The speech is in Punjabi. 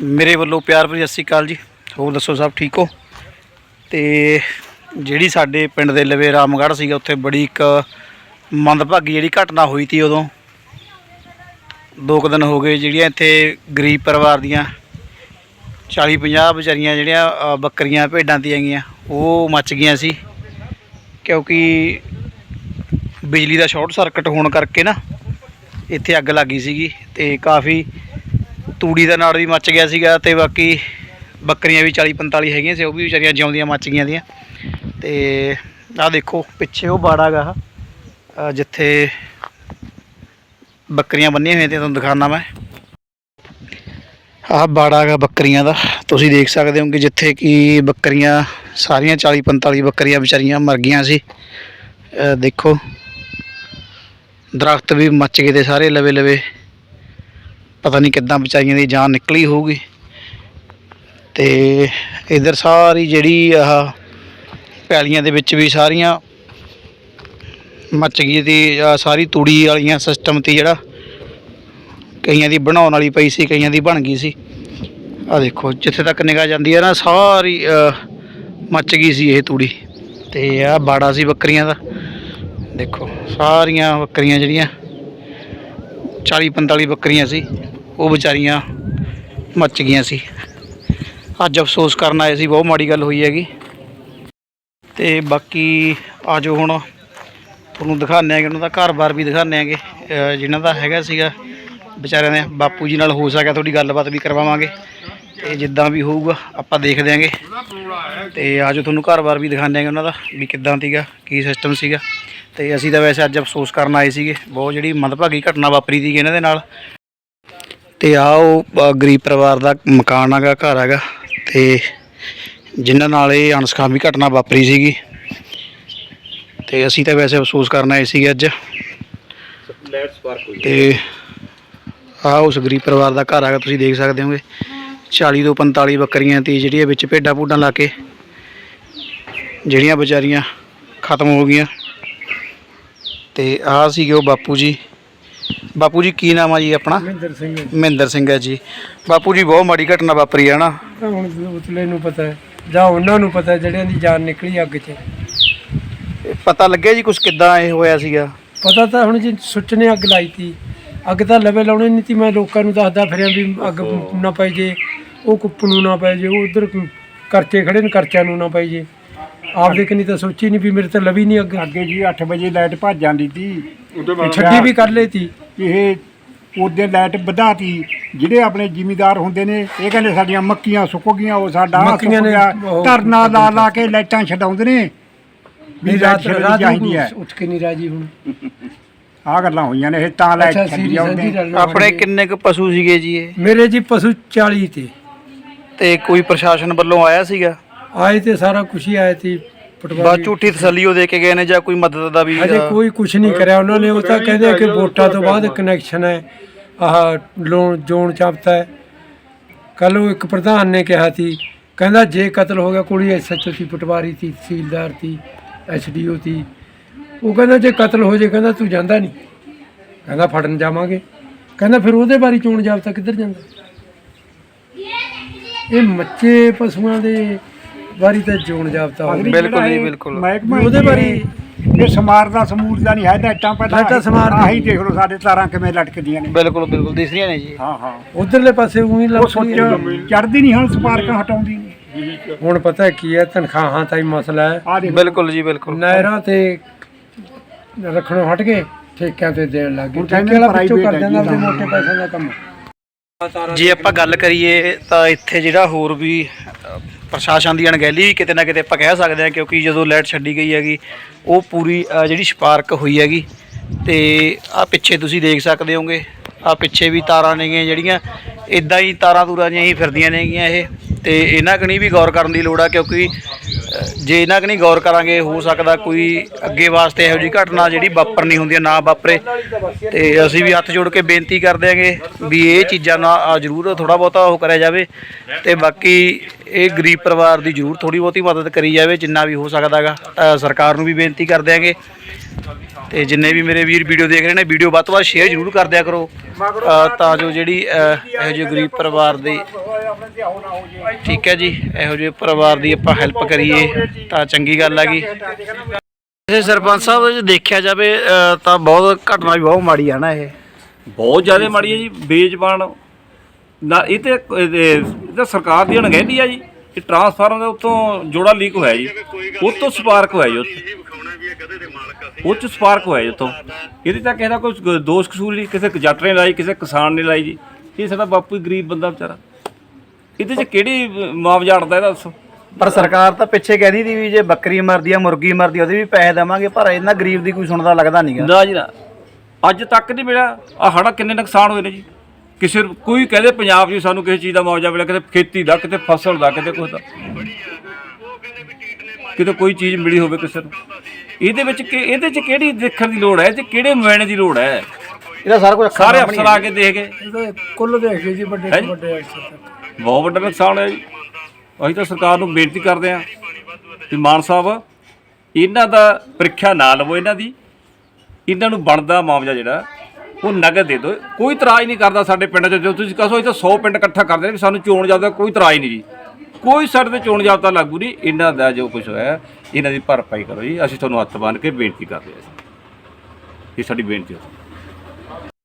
ਮੇਰੇ ਵੱਲੋਂ ਪਿਆਰ ਭਰੀ ਸਤਿ ਸ਼੍ਰੀ ਅਕਾਲ ਜੀ। ਹੋਰ ਦੱਸੋ ਸਭ ਠੀਕ ਹੋ? ਤੇ ਜਿਹੜੀ ਸਾਡੇ ਪਿੰਡ ਦੇ ਲਵੇ ਰਾਮਗੜ੍ਹ ਸੀਗਾ, ਉੱਥੇ ਬੜੀ ਇੱਕ ਮੰਦਭਾਗੀ ਜਿਹੜੀ ਘਟਨਾ ਹੋਈ ਤੀ ਉਦੋਂ। ਦੋ ਕੁ ਦਿਨ ਹੋ ਗਏ ਜਿਹੜੀਆਂ ਇੱਥੇ ਗਰੀਬ ਪਰਿਵਾਰ ਦੀਆਂ 40 50 ਵਿਚਾਰੀਆਂ ਜਿਹੜੀਆਂ ਬੱਕਰੀਆਂ, ਭੇਡਾਂ ਦੀਆਂ ਗਈਆਂ, ਉਹ ਮੱਚ ਗਈਆਂ ਸੀ। ਕਿਉਂਕਿ ਬਿਜਲੀ ਦਾ ਸ਼ਾਰਟ ਸਰਕਟ ਹੋਣ ਕਰਕੇ ਨਾ, ਇੱਥੇ ਅੱਗ ਲੱਗੀ ਸੀਗੀ ਤੇ ਕਾਫੀ ਤੂੜੀ ਦਾ ਨਾੜ ਵੀ ਮੱਚ ਗਿਆ ਸੀਗਾ ਤੇ ਬਾਕੀ ਬੱਕਰੀਆਂ ਵੀ 40 45 ਹੈਗੀਆਂ ਸੀ, ਉਹ ਵੀ ਵਿਚਾਰੀਆਂ ਜਿਉਂਦੀਆਂ ਮੱਚ ਗਈਆਂ ਦੀਆਂ। ਤੇ ਆਹ ਦੇਖੋ, ਪਿੱਛੇ ਉਹ ਬਾੜਾ ਗਾ ਜਿੱਥੇ ਬੱਕਰੀਆਂ ਬੰਨੀਆਂ ਹੋਈਆਂ ਤੇ ਤੁਹਾਨੂੰ ਦਿਖਾਣਾ ਮੈਂ। ਆਹ ਬਾੜਾ ਗਾ ਬੱਕਰੀਆਂ ਦਾ, ਤੁਸੀਂ ਦੇਖ ਸਕਦੇ ਹੋ ਕਿ ਜਿੱਥੇ ਕਿ ਬੱਕਰੀਆਂ, ਸਾਰੀਆਂ 40 45 ਬੱਕਰੀਆਂ ਵਿਚਾਰੀਆਂ ਮਰ ਗਈਆਂ ਸੀ। ਦੇਖੋ, ਦਰਖਤ ਵੀ ਮੱਚ ਗਏ ਤੇ ਸਾਰੇ ਲਵੇ ਲਵੇ ਪਤਾ ਨਹੀਂ ਕਿੱਦਾਂ ਵਿਚਾਰੀਆਂ ਦੀ ਜਾਨ ਨਿਕਲੀ ਹੋਊਗੀ। ਤੇ ਇਧਰ ਸਾਰੀ ਜਿਹੜੀ ਆਹ ਪੈਲੀਆਂ ਦੇ ਵਿੱਚ ਵੀ ਸਾਰੀਆਂ ਮੱਚ ਗਈ ਤੇ ਸਾਰੀ ਤੂੜੀ ਵਾਲੀਆਂ ਸਿਸਟਮ ਤੇ ਜਿਹੜਾ ਕਈਆਂ ਦੀ ਬਣਾਉਣ ਵਾਲੀ ਪਈ ਸੀ, ਕਈਆਂ ਦੀ ਬਣ ਗਈ ਸੀ। ਆ ਦੇਖੋ, ਜਿੱਥੇ ਤੱਕ ਨਿਗਾਹ ਜਾਂਦੀ ਹੈ ਨਾ, ਸਾਰੀ ਮੱਚ ਗਈ ਸੀ ਇਹ ਤੂੜੀ। ਤੇ ਆ ਬਾੜਾ ਸੀ ਬੱਕਰੀਆਂ ਦਾ। ਦੇਖੋ, ਸਾਰੀਆਂ ਬੱਕਰੀਆਂ ਜਿਹੜੀਆਂ 40 45 ਬੱਕਰੀਆਂ ਸੀ। ਉਹ ਵਿਚਾਰੀਆਂ ਮੱਚ ਗਈਆਂ ਸੀ। ਅੱਜ ਅਫਸੋਸ ਕਰਨ ਆਏ ਸੀ, ਬਹੁਤ ਮਾੜੀ ਗੱਲ ਹੋਈ ਹੈਗੀ। ਤੇ ਬਾਕੀ ਆਜੋ ਹੁਣ ਤੁਹਾਨੂੰ ਦਿਖਾਉਂਦੇ ਆਂਗੇ ਉਹਨਾਂ ਦਾ ਘਰ-ਬਾਰ ਵੀ ਦਿਖਾਉਂਦੇ ਆਂਗੇ ਅਹ ਜਿਨ੍ਹਾਂ ਦਾ ਹੈਗਾ ਸੀਗਾ, ਵਿਚਾਰਿਆਂ ਦੇ ਬਾਪੂ ਜੀ ਨਾਲ ਹੋ ਸਕਿਆ ਤੁਹਾਡੀ ਗੱਲਬਾਤ ਵੀ ਕਰਵਾਵਾਂਗੇ। ਤੇ ਜਿੱਦਾਂ ਵੀ ਹੋਊਗਾ, ਆਪਾਂ ਦੇਖਦੇ ਆਂਗੇ ਤੇ ਆਜੋ ਤੁਹਾਨੂੰ ਘਰ-ਬਾਰ ਵੀ ਦਿਖਾਉਂਦੇ ਆਂਗੇ ਉਹਨਾਂ ਦਾ, ਵੀ ਕਿੱਦਾਂ ਸੀਗਾ, ਕੀ ਸਿਸਟਮ ਸੀਗਾ। ਤੇ ਅਸੀਂ ਤਾਂ ਵੈਸੇ ਅੱਜ ਅਫਸੋਸ ਕਰਨ ਆਏ ਸੀਗੇ, ਬਹੁਤ ਜਿਹੜੀ ਮੰਦਭਾਗੀ ਘਟਨਾ ਵਾਪਰੀ ਸੀਗੀ ਇਹਨਾਂ ਦੇ ਨਾਲ। ਤੇ ਆ ਉਹ ਗਰੀਬ ਪਰਿਵਾਰ ਦਾ ਮਕਾਨ ਹੈਗਾ, ਘਰ ਹੈਗਾ ਤੇ ਜਿਨ੍ਹਾਂ ਨਾਲ ਇਹ ਅਣਸਖਾਮੀ ਘਟਨਾ ਵਾਪਰੀ ਸੀਗੀ ਤੇ ਅਸੀਂ ਤਾਂ ਵੈਸੇ ਅਫਸੋਸ ਕਰਨ ਆਏ ਸੀਗੇ ਅੱਜ। ਤੇ ਆ ਉਸ ਗਰੀਬ ਪਰਿਵਾਰ ਦਾ ਘਰ ਹੈਗਾ, ਤੁਸੀਂ ਦੇਖ ਸਕਦੇ ਹੋਗੇ। 40 ਤੋਂ 45 ਬੱਕਰੀਆਂ ਤੇ ਜਿਹੜੀਆਂ ਵਿੱਚ ਭੇਡਾਂ ਭੂਡਾਂ ਲਾ ਕੇ ਜਿਹੜੀਆਂ ਵਿਚਾਰੀਆਂ ਖਤਮ ਹੋ ਗਈਆਂ। ਤੇ ਆ ਸੀਗੇ ਉਹ ਬਾਪੂ ਜੀ। ਬਾਪੂ ਜੀ ਕੀ ਨਾਮ ਆ ਜੀ ਆਪਣਾ? ਮਹਿੰਦਰ ਸਿੰਘ ਮਹਿੰਦਰ ਸਿੰਘ ਹੈ ਜੀ। ਬਾਪੂ ਜੀ ਬਹੁਤ ਮਾੜੀ ਘਟਨਾ ਵਾਪਰੀ ਹੈ ਨਾ? ਤਾਂ ਹੁਣ ਉਤਲੇ ਨੂੰ ਪਤਾ ਹੈ ਜਾਂ ਉਹਨਾਂ ਨੂੰ ਪਤਾ ਹੈ ਜਿਹੜਿਆਂ ਦੀ ਜਾਨ ਨਿਕਲੀ ਅੱਗ 'ਚ। ਇਹ ਪਤਾ ਲੱਗਿਆ ਜੀ ਕੁਝ ਕਿੱਦਾਂ ਇਹ ਹੋਇਆ ਸੀਗਾ? ਪਤਾ ਤਾਂ ਹੁਣ ਜੀ ਸੁੱਚ ਨੇ ਅੱਗ ਲਾਈ ਤੀ। ਅੱਗ ਤਾਂ ਲਵੇ ਲਾਉਣੀ ਨਹੀਂ ਤੀ ਮੈਂ ਲੋਕਾਂ ਨੂੰ ਦੱਸਦਾ ਫਿਰਿਆ ਵੀ ਅੱਗ ਨਾ ਪਈ ਜੇ ਉਹ ਕੁੱਪ ਨੂੰ ਨਾ ਪਈ ਜੇ ਉਹ ਉਧਰ ਕਰਚੇ ਖੜੇ ਨੇ ਕਰਚਿਆਂ ਨੂੰ ਨਾ ਪਈ ਜੇ। ਆਪਦੇ ਕਨੀ ਤਾਂ ਸੋਚੀ ਨਹੀਂ ਵੀ ਮੇਰੇ ਤਾਂ ਲਵੀ ਨਹੀਂ ਅੱਗ। ਅੱਗੇ ਜੀ 8 ਵਜੇ ਲਾਈਟ ਭੱਜ ਜਾਂਦੀ ਸੀ ਛੱਡੀ ਵੀ ਕਰ ਲਈ ਤੀ। ਇਹ ਉਹਦੇ ਲਾਈਟ ਵਧਾਤੀ ਜਿਹੜੇ ਆਪਣੇ ਜ਼ਿਮੀਦਾਰ ਹੁੰਦੇ ਨੇ ਇਹ ਕਹਿੰਦੇ ਸਾਡੀਆਂ ਮੱਕੀਆਂ ਸੁੱਕ ਗਈਆਂ ਉਹ ਸਾਡਾ ਆਹ ਸੁੱਕ ਮੱਕੀਆਂ ਨੇ ਗਿਆ ਉਹ- ਧਰਨਾ ਲਾ ਲਾ ਕੇ ਲਾਈਟਾਂ ਛਡਾਉਂਦੇ ਨੇ। ਵੀ ਰਾਤ ਚਾਹੀਦੀ ਹੈ। ਉੱਠ ਕੇ ਨਹੀਂ ਰਾਜੀ ਹੁਣ। ਆਹ ਗੱਲਾਂ ਹੋਈਆਂ ਨੇ ਇਹ ਤਾਂ ਲਾਈਟ ਅੱਛਾ ਛੱਡੀ ਸੀਰੀ ਜਾਂਦੇ ਆਪਣੇ। ਕਿੰਨੇ ਕੁ ਪਸ਼ੂ ਸੀਗੇ ਜੀ ਇਹ? ਮੇਰੇ ਜੀ ਪਸ਼ੂ 40 ਤੇ। ਤੇ ਕੋਈ ਪ੍ਰਸ਼ਾਸਨ ਵੱਲੋਂ ਆਇਆ ਸੀਗਾ? ਆਏ ਤੇ ਸਾਰਾ ਕੁਛ ਹੀ ਆਏ ਤੇ ਬਾ ਪਟਵਾਰੀ ਝੂਠੀ ਤਸੱਲੀ ਉਹ ਦੇ ਕੇ ਗਏ ਨੇ ਜਾਂ ਕੋਈ ਮਦਦ ਦਾ ਵੀ ਅਜੇ ਕੋਈ ਕੁਛ ਨਹੀਂ ਕਰਿਆ। ਉਹਨਾਂ ਨੇ ਉਹ ਤਾਂ ਕਹਿੰਦੇ ਕਿ ਵੋਟਾਂ ਤੋਂ ਬਾਅਦ ਕਨੈਕਸ਼ਨ ਹੈ ਆਹ ਲੋਨ ਜੋਨ ਚਾਪਤਾ ਹੈ। ਕੱਲ ਉਹ ਇੱਕ ਪ੍ਰਧਾਨ ਨੇ ਕਿਹਾ ਸੀ ਕਹਿੰਦਾ ਜੇ ਕਤਲ ਹੋ ਗਿਆ ਕੁੜੀ ਐਸਐਚਓ ਸੀ ਪਟਵਾਰੀ ਸੀ ਤਹਿਸੀਲਦਾਰ ਸੀ ਐਸਡੀਓ ਸੀ। ਉਹ ਕਹਿੰਦਾ ਜੇ ਕਤਲ ਹੋ ਜੇ ਕਹਿੰਦਾ ਤੂੰ ਜਾਂਦਾ ਨਹੀਂ। ਕਹਿੰਦਾ ਫੜਨ ਜਾਵਾਂਗੇ। ਕਹਿੰਦਾ ਫਿਰ ਉਹਦੇ ਬਾਰੇ ਚੋਣ ਜਾਬਤਾ ਕਿੱਧਰ ਜਾਂਦਾ? ਇਹ ਮੱਚੇ ਪਸ਼ੂਆਂ ਦੇ ਬਾਰੀ ਤਾਂ ਜਾਬਤਾ ਹੋਵੇ ਅਗਲੀ ਬਿਲਕੁਲ ਜੀ, ਇਹ ਬਿਲਕੁਲ। ਮਹਿਕਮਾ ਉਹਦੇ ਬਾਰੇ- ਇਹ ਸਮਾਰਦਾ ਸਮੂਰਦਾ ਨਹੀਂ ਹੈ ਲਾਈਟਾਂ ਪਹਿਲਾਂ ਲਾਈਟਾਂ ਸਮਾਰਦੇ। ਆਹੀ ਦੇਖ ਲਓ ਸਾਡੇ ਤਾਰਾਂ ਕਿਵੇਂ ਲਟਕਦੀਆਂ ਨੇ। ਬਿਲਕੁਲ ਬਿਲਕੁਲ ਦਿਸ ਰਹੀਆਂ ਨੇ ਜੀ। ਹਾਂ ਹਾਂ। ਉਧਰਲੇ ਪਾਸੇ ਉਹੀ ਉਹ ਲੱਗ ਸੋਚ ਚੜਦੀ ਨਹੀਂ ਹੁਣ ਸਪਾਰਕਾਂ ਹਟਾਉਂਦੀ ਨਹੀਂ। ਹੁਣ ਪਤਾ ਕੀ ਹੈ ਤਨਖਾਹਾਂ ਤਾਂ ਹੀ ਮਸਲਾ ਹੈ। ਦੇਖ ਬਿਲਕੁਲ ਜੀ ਬਿਲਕੁਲ। ਨਹਿਰਾਂ ਤੇ ਰੱਖਣੋਂ ਹਟ ਕੇ ਠੇਕਿਆਂ ਤੇ ਦੇਣ ਲੱਗ ਗਏ। ਹੁਣ ਕਹਿੰਦੇ ਠੇਕੇ ਵਾਲਾ private ਕਰ ਹੈ ਜਾਂਦਾ ਉਹਦੇ ਤਾਂ। ਮੋਟੇ ਪੈਸਿਆਂ ਦਾ ਕੰਮ। ਜੇ ਆਪਾਂ ਗੱਲ ਕਰੀਏ ਤਾਂ ਇੱਥੇ ਜਿਹੜਾ ਹੋਰ ਵੀ ਪ੍ਰਸ਼ਾਸਨ ਦੀ ਅਣਗਹਿਲੀ ਵੀ ਕਿਤੇ ਨਾ ਕਿਤੇ ਆਪਾਂ ਕਹਿ ਸਕਦੇ ਹਾਂ ਕਿਉਂਕਿ ਜਦੋਂ ਲਾਈਟ ਛੱਡੀ ਗਈ ਹੈਗੀ ਉਹ ਪੂਰੀ ਅ, ਜਿਹੜੀ ਸਪਾਰਕ ਹੋਈ ਹੈਗੀ ਤੇ ਆ ਪਿੱਛੇ ਤੁਸੀਂ ਦੇਖ ਸਕਦੇ ਹੋਗੇ ਆ ਪਿੱਛੇ ਵੀ ਤਾਰਾਂ ਨੇਗੀਆਂ ਜਿਹੜੀਆਂ ਇਦਾਂ ਹੀ ਤਾਰਾਂ ਤੂਰਾਂ ਜਿਹੀਆਂ ਹੀ ਫਿਰਦੀਆਂ ਨੇਗੀਆਂ ਇਹ। ਤੇ ਇਹਨਾਂ ਕਣੀ ਵੀ ਗੌਰ ਕਰਨ ਦੀ ਲੋੜ ਆ, ਕਿਉਂਕਿ ਜੇ ਇਹਨਾਂ ਕਣੀ ਗੌਰ ਕਰਾਂਗੇ, ਹੋ ਸਕਦਾ ਕੋਈ ਅੱਗੇ ਵਾਸਤੇ ਇਹੋ ਜਿਹੀ ਘਟਨਾ ਜਿਹੜੀ ਵਾਪਰਨੀ ਹੁੰਦੀ ਹੈ ਨਾ ਵਾਪਰੇ। ਤੇ ਅਸੀਂ ਵੀ ਹੱਥ ਜੋੜ ਕੇ ਬੇਨਤੀ ਕਰਦੇ ਆਂਗੇ ਵੀ ਇਹ ਚੀਜ਼ਾਂ ਨਾ ਜ਼ਰੂਰ ਥੋੜਾ ਬਹੁਤਾ ਉਹ ਕਰਿਆ ਜਾਵੇ ਤੇ ਬਾਕੀ ਇਹ ਗਰੀਬ ਪਰਿਵਾਰ ਦੀ ਜ਼ਰੂਰ ਥੋੜੀ ਬਹੁਤੀ ਮਦਦ ਕਰੀ ਜਾਵੇ, ਜਿੰਨਾ ਵੀ ਹੋ ਸਕਦਾਗਾ। ਸਰਕਾਰ ਨੂੰ ਵੀ ਬੇਨਤੀ ਕਰਦੇ ਆਂਗੇ ਤੇ ਜਿੰਨੇ ਵੀ ਮੇਰੇ ਵੀਰ ਵੀਡੀਓ ਦੇਖ ਰਹੇ ਨੇ, ਵੀਡੀਓ ਵੱਧ ਤੋਂ ਵੱਧ ਸ਼ੇਅਰ ਜ਼ਰੂਰ ਕਰ ਦਿਆ ਕਰੋ। ਤਾਂ ਜੋ ਜਿਹੜੀ ਇਹੋ ਜਿਹੇ ਗਰੀਬ ਪਰਿਵਾਰ ਦੀ ਠੀਕ ਹੈ ਜੀ, ਇਹੋ ਜਿਹੇ ਪਰਿਵਾਰ ਦੀ ਆਪਾਂ ਹੈਲਪ ਕਰੀਏ, ਤਾਂ ਚੰਗੀ ਗੱਲ ਹੈਗੀ ਇਹ ਸਰਪੰਚ ਸਾਹਿਬ, ਜੇ ਦੇਖਿਆ ਜਾਵੇ ਤਾਂ ਬਹੁਤ ਘਟਨਾ ਵੀ ਬਹੁਤ ਮਾੜੀ ਆ ਨਾ ਇਹ। ਬਹੁਤ ਜ਼ਿਆਦਾ ਮਾੜੀ ਹੈ ਜੀ, ਬੇਜ਼ਬਾਨ। ਨਾ, ਇਹ ਤੇ ਇਹ ਤਾਂ ਸਰਕਾਰ ਦੀ ਅਣਗਹਿਲੀ ਆ ਜੀ। ਇਹ ਟਰਾਂਸਫਾਰਮਰ ਦੇ ਉੱਤੋਂ ਜੋੜਾ ਲੀਕ ਹੋਇਆ ਜੀ। ਉਹ ਤੋਂ ਸਪਾਰਕ ਹੋਇਆ ਜੀ ਉੱਥੇ ਉਹ ਚ ਸਪਾਰਕ ਹੋਇਆ ਜੀ ਉੱਥੋਂ ਇਹਦੇ ਤਾਂ ਕਿਸੇ ਦਾ ਕੋਈ ਦੋਸ਼ ਕਸੂਰ ਨਹੀਂ, ਕਿਸੇ ਜੱਟ ਨੇ ਲਾਈ, ਕਿਸੇ ਕਿਸਾਨ ਨੇ ਲਾਈ ਜੀ। ਇਹ ਸਾਡਾ ਬਾਪੂ ਹੀ ਗਰੀਬ ਬੰਦਾ ਵਿਚਾਰਾ। ਇਹਦੇ ਚ ਕਿਹੜੀ ਮੁਆਵਜ਼ਾ ਅੜਦਾ ਇਹਦਾ ਦੱਸੋ? ਪਰ ਸਰਕਾਰ ਤਾਂ ਪਿੱਛੇ ਕਹਿੰਦੀ ਸੀ ਵੀ ਜੇ ਬੱਕਰੀ ਮਰਦੀ ਆ ਮੁਰਗੀ ਮਰਦੀ ਆ, ਉਹਦੇ ਵੀ ਪੈਸੇ ਦੇਵਾਂਗੇ ਪਰ ਇਹਨਾਂ ਗਰੀਬ ਦੀ ਕੋਈ ਸੁਣਦਾ ਲੱਗਦਾ ਨਹੀਂਗਾ ਨਾ ਜੀ ਨਾ। ਅੱਜ ਤੱਕ ਨਹੀਂ ਮਿਲਿਆ। ਆ ਹੜਾ ਕਿੰਨੇ ਨੁਕਸਾਨ ਹੋਏ ਨੇ ਜੀ। ਕਿਸੇ ਨੂੰ- ਕੋਈ ਕਹਦੇ ਪੰਜਾਬ 'ਚ ਸਾਨੂੰ ਕਿਸੇ ਚੀਜ਼ ਦਾ ਮੁਆਵਜ਼ਾ ਮਿਲਿਆ ਕਿਤੇ ਖੇਤੀ ਦਾ ਕਿਤੇ ਫਸਲ ਦਾ ਕਿਤੇ ਕੁਛ ਦਾ। ਕਿਤੇ ਕੋਈ ਚੀਜ਼ ਮਿਲੀ ਹੋਵੇ ਕਿਸੇ ਨੂੰ। ਇਹਦੇ ਵਿੱਚ ਕਿ ਇਹਦੇ 'ਚ ਕਿਹੜੀ ਦੇਖਣ ਦੀ ਲੋੜ ਹੈ? ਤੇ ਕਿਹੜੇ ਮੁਆਇਨੇ ਦੀ ਲੋੜ ਹੈ? ਇਹਦਾ ਸਾਰਾ ਕੁਝ ਸਾਰੇ ਅਫਸਰ ਆ ਕੇ ਦੇਖ ਗਏ। ਕੁੱਲ ਦੇਖ ਜੀ ਵੱਡੇ? ਤੋਂ ਵੱਡੇ ਅਫਸਰ ਤੱਕ। ਬਹੁਤ ਵੱਡਾ ਨੁਕਸਾਨ ਹੈ ਜੀ। ਅਸੀਂ ਤਾਂ ਸਰਕਾਰ ਨੂੰ ਬੇਨਤੀ ਕਰਦੇ ਹਾਂ ਕਿ ਮਾਨ ਸਾਹਿਬ, ਇਹਨਾਂ ਦਾ ਪ੍ਰੀਖਿਆ ਨਾ ਲਵੋ ਇਹਨਾਂ ਦੀ। ਇਹਨਾਂ ਨੂੰ ਬਣਦਾ ਮੁਆਵਜ਼ਾ ਜਿਹੜਾ, ਉਹ ਨਗਦ ਦੇ ਦਿਓ। ਕੋਈ ਇਤਰਾਜ਼ ਨਹੀਂ ਕਰਦਾ ਸਾਡੇ ਪਿੰਡ 'ਚ। ਜਦੋਂ ਤੁਸੀਂ ਕਹੋ ਇਹ ਤਾਂ 100 ਪਿੰਡ ਇਕੱਠਾ ਕਰਦੇ ਨੇ ਵੀ ਸਾਨੂੰ ਚੋਣ ਜਾਬਤਾ ਕੋਈ ਇਤਰਾਜ਼ ਨਹੀਂ ਜੀ। ਕੋਈ ਸਾਡੇ ਤੇ ਚੋਣ ਜਾਬਤਾ ਲਾਗੂ ਨਹੀਂ। ਇਹਨਾਂ ਦਾ ਜੋ ਕੁਝ ਹੋਇਆ, ਇਹਨਾਂ ਦੀ ਭਰਪਾਈ ਕਰੋ ਜੀ। ਅਸੀਂ ਤੁਹਾਨੂੰ ਹੱਥ ਬੰਨ੍ਹ ਕੇ ਬੇਨਤੀ ਕਰਦੇ ਹਾਂ ਇਹ ਸਾਡੀ ਬੇਨਤੀ ਹੈ।